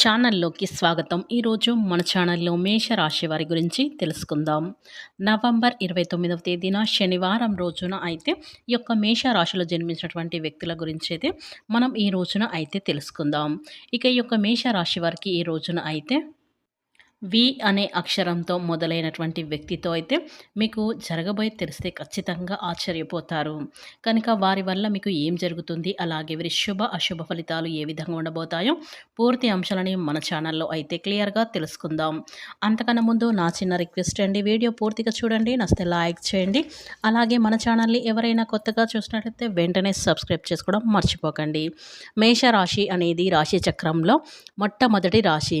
ఛానల్లోకి స్వాగతం. ఈరోజు మన ఛానల్లో మేషరాశి వారి గురించి తెలుసుకుందాం. నవంబర్ ఇరవై తొమ్మిదవ తేదీన శనివారం రోజున అయితే ఈ యొక్క మేషరాశిలో జన్మించినటువంటి వ్యక్తుల గురించి అయితే మనం ఈ రోజున అయితే తెలుసుకుందాం. ఇక ఈ యొక్క మేషరాశి వారికి ఈ రోజున అయితే వి అనే అక్షరంతో మొదలైనటువంటి వ్యక్తితో అయితే మీకు జరగబోయే తెలిస్తే ఖచ్చితంగా ఆశ్చర్యపోతారు. కనుక వారి వల్ల మీకు ఏం జరుగుతుంది? అలాగే వీరి శుభ అశుభ ఫలితాలు ఏ విధంగా ఉండబోతాయో పూర్తి అంశాలని మన ఛానల్లో అయితే క్లియర్గా తెలుసుకుందాం. అంతకన్నా ముందు నా చిన్న రిక్వెస్ట్ అండి వీడియో పూర్తిగా చూడండి నస్తే లైక్ చేయండి. అలాగే మన ఛానల్ని ఎవరైనా కొత్తగా చూసినట్లయితే వెంటనే సబ్స్క్రైబ్ చేసుకోవడం మర్చిపోకండి. మేషరాశి అనేది రాశి చక్రంలో మొట్టమొదటి రాశి.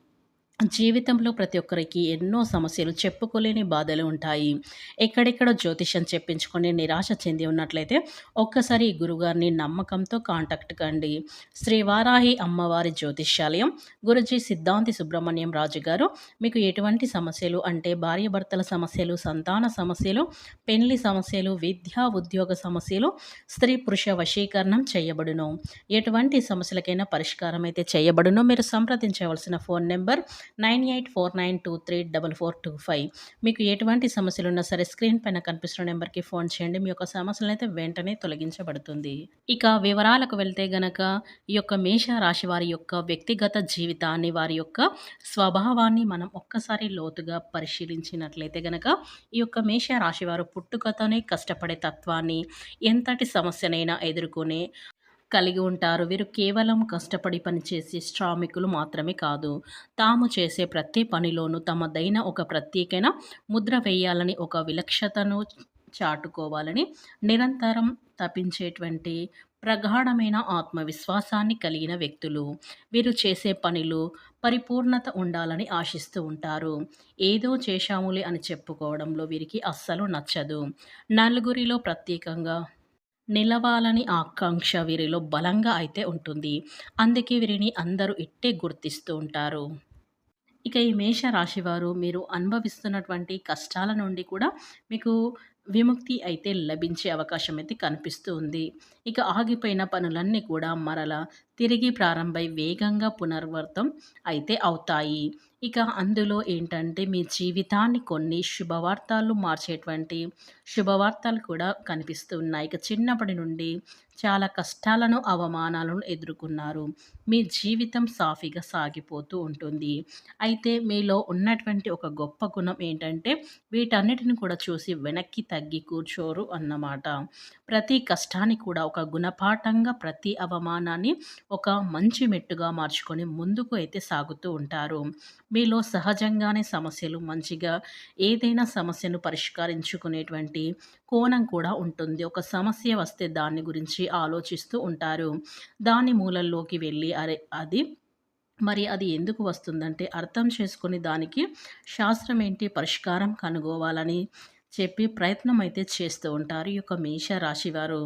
జీవితంలో ప్రతి ఒక్కరికి ఎన్నో సమస్యలు చెప్పుకోలేని బాధలు ఉంటాయి. ఎక్కడెక్కడ జ్యోతిషం చెప్పించుకొని నిరాశ చెంది ఉన్నట్లయితే ఒక్కసారి ఈ గురుగారిని నమ్మకంతో కాంటాక్ట్ కండి. శ్రీ వారాహి అమ్మవారి జ్యోతిష్యాలయం గురుజీ సిద్ధాంతి సుబ్రహ్మణ్యం రాజు గారు మీకు ఎటువంటి సమస్యలు అంటే భార్యాభర్తల సమస్యలు సంతాన సమస్యలు పెళ్ళి సమస్యలు విద్యా ఉద్యోగ సమస్యలు స్త్రీ పురుష వశీకరణం చేయబడును. ఎటువంటి సమస్యలకైనా పరిష్కారం అయితే చేయబడును. మీరు సంప్రదించవలసిన phone number nine eight four nine two three double four two five. మీకు ఎటువంటి సమస్యలు ఉన్నా సరే స్క్రీన్ పైన కనిపిస్తున్న నెంబర్కి ఫోన్ చేయండి. మీ యొక్క సమస్యలను అయితే వెంటనే తొలగించబడుతుంది. ఇక వివరాలకు వెళ్తే గనక ఈ యొక్క మేష రాశి వారి యొక్క వ్యక్తిగత జీవితాన్ని వారి యొక్క స్వభావాన్ని మనం ఒక్కసారి లోతుగా పరిశీలించినట్లయితే గనక ఈ యొక్క మేష రాశి వారు పుట్టుకతోనే కష్టపడే తత్వాన్ని ఎంతటి సమస్యనైనా ఎదుర్కొనే కలిగి ఉంటారు. వీరు కేవలం కష్టపడి పనిచేసే శ్రామికులు మాత్రమే కాదు తాము చేసే ప్రతి పనిలోనూ తమదైన ఒక ప్రత్యేకమైన ముద్ర వేయాలని ఒక విలక్షతను చాటుకోవాలని నిరంతరం తప్పించేటువంటి ప్రగాఢమైన ఆత్మవిశ్వాసాన్ని కలిగిన వ్యక్తులు. వీరు చేసే పనిలో పరిపూర్ణత ఉండాలని ఆశిస్తూ ఉంటారు. ఏదో చేశాములే అని చెప్పుకోవడంలో వీరికి అస్సలు నచ్చదు. నలుగురిలో ప్రత్యేకంగా నిలవాలని ఆకాంక్ష వీరిలో బలంగా అయితే ఉంటుంది. అందుకే వీరిని అందరూ ఇట్టే గుర్తిస్తూ ఉంటారు. ఇక ఈ మేష రాశివారు మీరు అనుభవిస్తున్నటువంటి కష్టాల నుండి కూడా మీకు విముక్తి అయితే లభించే అవకాశం అయితే కనిపిస్తూ ఉంది ఇక ఆగిపోయిన పనులన్నీ కూడా మరల తిరిగి ప్రారంభమై వేగంగా పునర్వర్తం అయితే అవుతాయి. ఇక అందులో ఏంటంటే మీ జీవితాన్ని కొన్ని శుభవార్తలు మార్చేటువంటి శుభవార్తలు కూడా కనిపిస్తూ ఉన్నాయి ఇక చిన్నప్పటి నుండి చాలా కష్టాలను అవమానాలను ఎదుర్కొన్నారు. మీ జీవితం సాఫీగా సాగిపోతూ ఉంటుంది. అయితే మీలో ఉన్నటువంటి ఒక గొప్ప గుణం ఏంటంటే వీటన్నిటిని కూడా చూసి వెనక్కి తగ్గి కూర్చోరు అన్నమాట. ప్రతి కష్టాన్ని కూడా ఒక గుణపాఠంగా ప్రతి అవమానాన్ని ఒక మంచి మెట్టుగా మార్చుకొని ముందుకు అయితే సాగుతూ ఉంటారు. మీలో సహజంగానే సమస్యలు మంచిగా ఏదైనా సమస్యను పరిష్కరించుకునేటువంటి కోణం కూడా ఉంటుంది. ఒక సమస్య వస్తే దాని గురించి ఆలోచిస్తూ ఉంటారు. దాని మూలల్లోకి వెళ్ళి అరే అది మరి అది ఎందుకు వస్తుందంటే అర్థం చేసుకుని దానికి శాస్త్రం ఏంటి పరిష్కారం కనుగోవాలని చెప్పి ప్రయత్నం అయితే చేస్తూ ఉంటారు. ఈ యొక్క మేష రాశివారు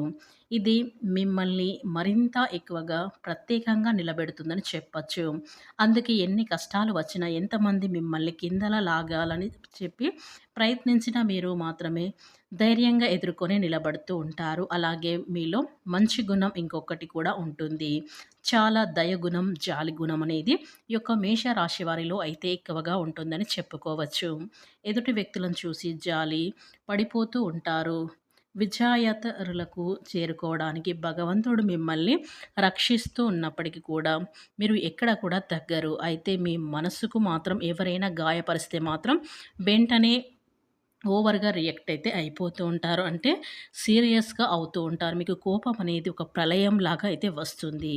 ఇది మిమ్మల్ని మరింత ఎక్కువగా ప్రత్యేకంగా నిలబెడుతుందని చెప్పచ్చు. అందుకే ఎన్ని కష్టాలు వచ్చినా ఎంతమంది మిమ్మల్ని కిందలా లాగాలని చెప్పి ప్రయత్నించినా మీరు మాత్రమే ధైర్యంగా ఎదుర్కొని నిలబడుతూ ఉంటారు. అలాగే మీలో మంచి గుణం ఇంకొకటి కూడా ఉంటుంది. చాలా దయగుణం జాలి గుణం అనేది ఈ యొక్క మేషరాశి వారిలో అయితే ఎక్కువగా ఉంటుందని చెప్పుకోవచ్చు. ఎదుటి వ్యక్తులను చూసి జాలి పడిపోతూ ఉంటారు. విజాయతరులకు చేరుకోవడానికి భగవంతుడు మిమ్మల్ని రక్షిస్తూ ఉన్నప్పటికీ కూడా మీరు ఎక్కడ కూడా తగ్గరు. అయితే మీ మనసుకు మాత్రం ఎవరైనా గాయపరిస్తే మాత్రం వెంటనే ఓవర్గా రియాక్ట్ అయితే అయిపోతూ ఉంటారు. అంటే సీరియస్గా అవుతూ ఉంటారు. మీకు కోపం అనేది ఒక ప్రళయం లాగా అయితే వస్తుంది.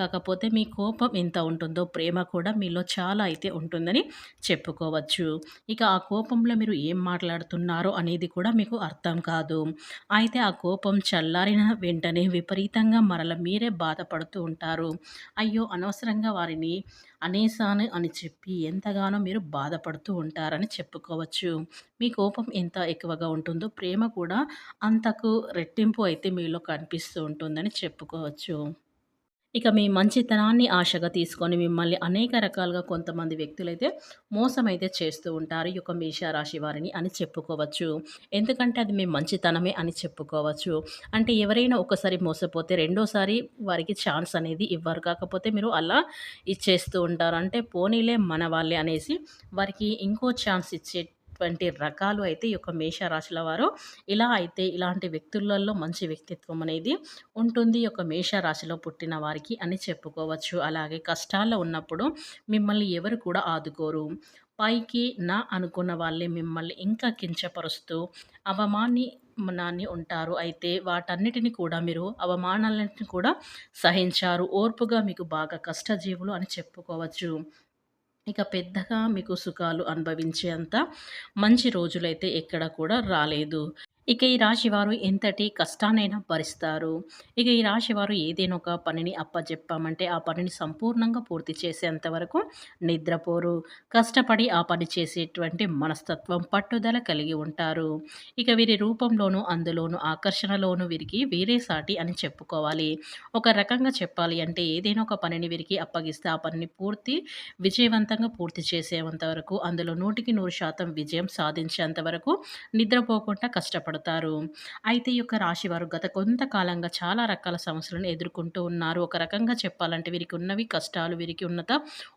కాకపోతే మీ కోపం ఎంత ఉంటుందో ప్రేమ కూడా మీలో చాలా అయితే ఉంటుందని చెప్పుకోవచ్చు. ఇక ఆ కోపంలో మీరు ఏం మాట్లాడుతున్నారో అనేది కూడా మీకు అర్థం కాదు. అయితే ఆ కోపం చల్లారిన వెంటనే విపరీతంగా మరల మీరే బాధపడుతూ ఉంటారు. అయ్యో అనవసరంగా వారిని అనేసాను అని చెప్పి ఎంతగానో మీరు బాధపడుతూ ఉంటారని చెప్పుకోవచ్చు. మీ కోపం ఎంత ఎక్కువగా ఉంటుందో ప్రేమ కూడా అంతకు రెట్టింపు అయితే మీలో కనిపిస్తూ ఉంటుందని చెప్పుకోవచ్చు. ఇక మీ మంచితనాన్ని ఆశగా తీసుకొని మిమ్మల్ని అనేక రకాలుగా కొంతమంది వ్యక్తులైతే మోసమైతే చేస్తూ ఉంటారు ఈ యొక్క మేషరాశి వారిని అని చెప్పుకోవచ్చు. ఎందుకంటే అది మీ మంచితనమే అని చెప్పుకోవచ్చు. అంటే ఎవరైనా ఒకసారి మోసపోతే రెండోసారి వారికి ఛాన్స్ అనేది ఇవ్వరు. కాకపోతే మీరు అలా ఇచ్చేస్తూ ఉంటారు. అంటే పోనీలే మన వాళ్ళే అనేసి వారికి ఇంకో ఛాన్స్ ఇచ్చే వంటి రకాలు అయితే ఈ యొక్క మేషరాశుల వారు ఇలా అయితే ఇలాంటి వ్యక్తులలో మంచి వ్యక్తిత్వం అనేది ఉంటుంది. ఈ యొక్క మేషరాశిలో పుట్టిన వారికి అని చెప్పుకోవచ్చు. అలాగే కష్టాల్లో ఉన్నప్పుడు మిమ్మల్ని ఎవరు కూడా ఆదుకోరు. పైకి నా అనుకున్న వాళ్ళే మిమ్మల్ని ఇంకా కించపరుస్తూ అవమాని నాన్ని ఉంటారు. అయితే వాటన్నిటిని కూడా మీరు అవమానాలన్నింటిని కూడా సహించారు. ఓర్పుగా మీకు బాగా కష్టజీవులు అని చెప్పుకోవచ్చు. ఇక పెద్దగా మీకు సుఖాలు అనుభవించేంత మంచి రోజులైతే ఎక్కడ కూడా రాలేదు. ఇక ఈ రాశివారు ఎంతటి కష్టానైనా భరిస్తారు. ఇక ఈ రాశివారు ఏదైనా ఒక పనిని అప్పజెప్పామంటే ఆ పనిని సంపూర్ణంగా పూర్తి చేసేంత వరకు నిద్రపోరు. కష్టపడి ఆ పని చేసేటువంటి మనస్తత్వం, పట్టుదల కలిగి ఉంటారు. ఇక వీరి రూపంలోనూ, అందులోనూ ఆకర్షణలోనూ వీరికి వీరే సాటి అని చెప్పుకోవాలి. ఒక రకంగా చెప్పాలి అంటే ఏదైనా ఒక పనిని వీరికి అప్పగిస్తే ఆ పనిని పూర్తి విజయవంతంగా పూర్తి చేసేంత వరకు అందులో నూటికి నూరు శాతం విజయం సాధించేంత వరకు నిద్రపోకుండా కష్టపడతారు. పడతారు అయితే ఈ యొక్క రాశి వారు గత కొంతకాలంగా చాలా రకాల సమస్యలను ఎదుర్కొంటూ ఉన్నారు. ఒక రకంగా చెప్పాలంటే వీరికి ఉన్నవి కష్టాలు వీరికి ఉన్నత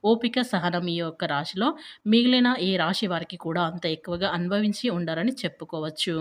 ఓపిక సహనం ఈ యొక్క రాశిలో. మిగిలిన ఏ రాశి వారికి కూడా అంత ఎక్కువగా అనుభవించి ఉండరని చెప్పుకోవచ్చు.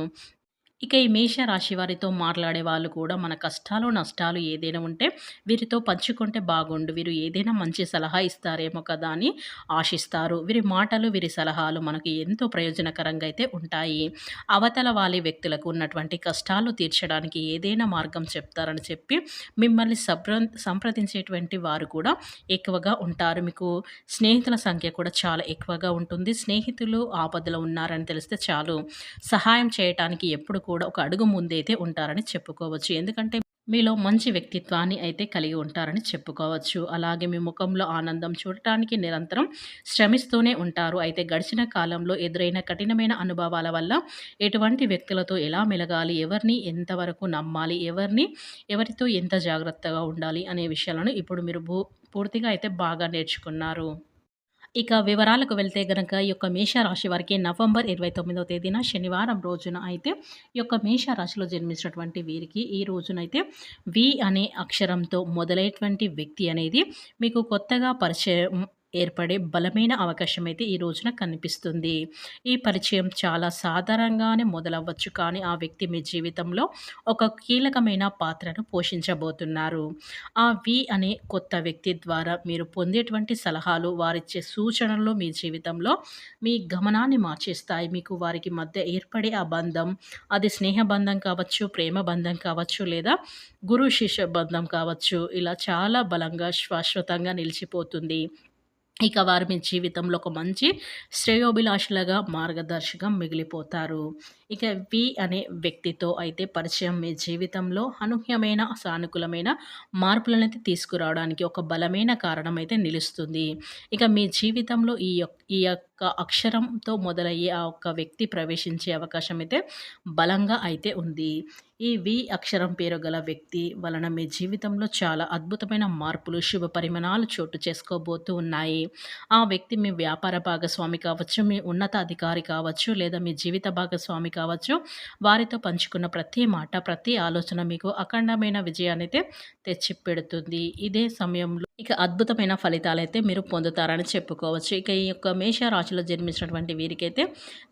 ఇక ఈ మేష రాశి వారితో మాట్లాడే వాళ్ళు కూడా మన కష్టాలు నష్టాలు ఏదైనా ఉంటే వీరితో పంచుకుంటే బాగుండు. వీరు ఏదైనా మంచి సలహా ఇస్తారేమో కదా అని ఆశిస్తారు. వీరి మాటలు వీరి సలహాలు మనకు ఎంతో ప్రయోజనకరంగా అయితే ఉంటాయి. అవతల వాలి వ్యక్తులకు ఉన్నటువంటి కష్టాలు తీర్చడానికి ఏదైనా మార్గం చెప్తారని చెప్పి మిమ్మల్ని సప్ర సంప్రదించేటువంటి వారు కూడా ఎక్కువగా ఉంటారు. మీకు స్నేహితుల సంఖ్య కూడా చాలా ఎక్కువగా ఉంటుంది. స్నేహితులు ఆపదలో ఉన్నారని తెలిస్తే చాలు. సహాయం చేయటానికి ఎప్పుడు కూడా కూడా ఒక అడుగు ముందైతే ఉంటారని చెప్పుకోవచ్చు. ఎందుకంటే మీలో మంచి వ్యక్తిత్వాన్ని అయితే కలిగి ఉంటారని చెప్పుకోవచ్చు. అలాగే మీ ముఖంలో ఆనందం చూడటానికి నిరంతరం శ్రమిస్తూనే ఉంటారు. అయితే గడిచిన కాలంలో ఎదురైన కఠినమైన అనుభవాల వల్ల ఎటువంటి వ్యక్తులతో ఎలా మెలగాలి ఎవరిని ఎంతవరకు నమ్మాలి ఎవరిని ఎవరితో ఎంత జాగ్రత్తగా ఉండాలి అనే విషయాలను ఇప్పుడు మీరు పూర్తిగా అయితే బాగా నేర్చుకున్నారు. ఇక వివరాలకు వెళ్తే గనక ఈ యొక్క మేషరాశి వారికి నవంబర్ ఇరవై తొమ్మిదవ తేదీన శనివారం రోజున అయితే ఈ యొక్క మేషరాశిలో జన్మించినటువంటి వీరికి ఈ రోజునైతే వి అనే అక్షరంతో మొదలైనటువంటి వ్యక్తి అనేది మీకు కొత్తగా పరిచయం ఏర్పడే బలమైన అవకాశం అయితే ఈ రోజున కనిపిస్తుంది. ఈ పరిచయం చాలా సాధారణంగానే మొదలవ్వచ్చు. కానీ ఆ వ్యక్తి మీ జీవితంలో ఒక కీలకమైన పాత్రను పోషించబోతున్నారు. ఆ వి అనే కొత్త వ్యక్తి ద్వారా మీరు పొందేటువంటి సలహాలు వారిచ్చే సూచనలు మీ జీవితంలో మీ గమనాన్ని మార్చేస్తాయి. మీకు వారికి మధ్య ఏర్పడే ఆ బంధం అది స్నేహ బంధం కావచ్చు ప్రేమ బంధం కావచ్చు లేదా గురు శిష్య బంధం కావచ్చు ఇలా చాలా బలంగా శాశ్వతంగా నిలిచిపోతుంది. ఇక వారు మీ జీవితంలో ఒక మంచి శ్రేయోభిలాషులుగా మార్గదర్శకం మిగిలిపోతారు. ఇక వి అనే వ్యక్తితో అయితే పరిచయం మీ జీవితంలో అనూహ్యమైన సానుకూలమైన మార్పులను అయితే తీసుకురావడానికి ఒక బలమైన కారణం అయితే నిలుస్తుంది. ఇక మీ జీవితంలో ఈ ఈ యొక్క అక్షరంతో మొదలయ్యే ఆ ఒక్క వ్యక్తి ప్రవేశించే అవకాశం అయితే బలంగా అయితే ఉంది. ఈ వి అక్షరం పేరు గల వ్యక్తి వలన మీ జీవితంలో చాలా అద్భుతమైన మార్పులు శుభ పరిమాణాలు చోటు చేసుకోబోతూ ఉన్నాయి. ఆ వ్యక్తి మీ వ్యాపార భాగస్వామి కావచ్చు మీ ఉన్నత అధికారి కావచ్చు లేదా మీ జీవిత భాగస్వామి కావచ్చు వారితో పంచుకున్న ప్రతి మాట ప్రతి ఆలోచన మీకు అఖండమైన విజయాన్ని అయితే తెచ్చిపెడుతుంది. ఇదే సమయంలో ఇక అద్భుతమైన ఫలితాలైతే మీరు పొందుతారని చెప్పుకోవచ్చు. ఇక ఈ యొక్క మేషరాశిలో జన్మించినటువంటి వీరికైతే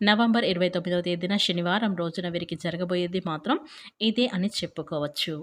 నవంబర్ ఇరవై తొమ్మిదవ తేదీన శనివారం రోజున వీరికి జరగబోయేది మాత్రం ఇదే అని చెప్పుకోవచ్చు.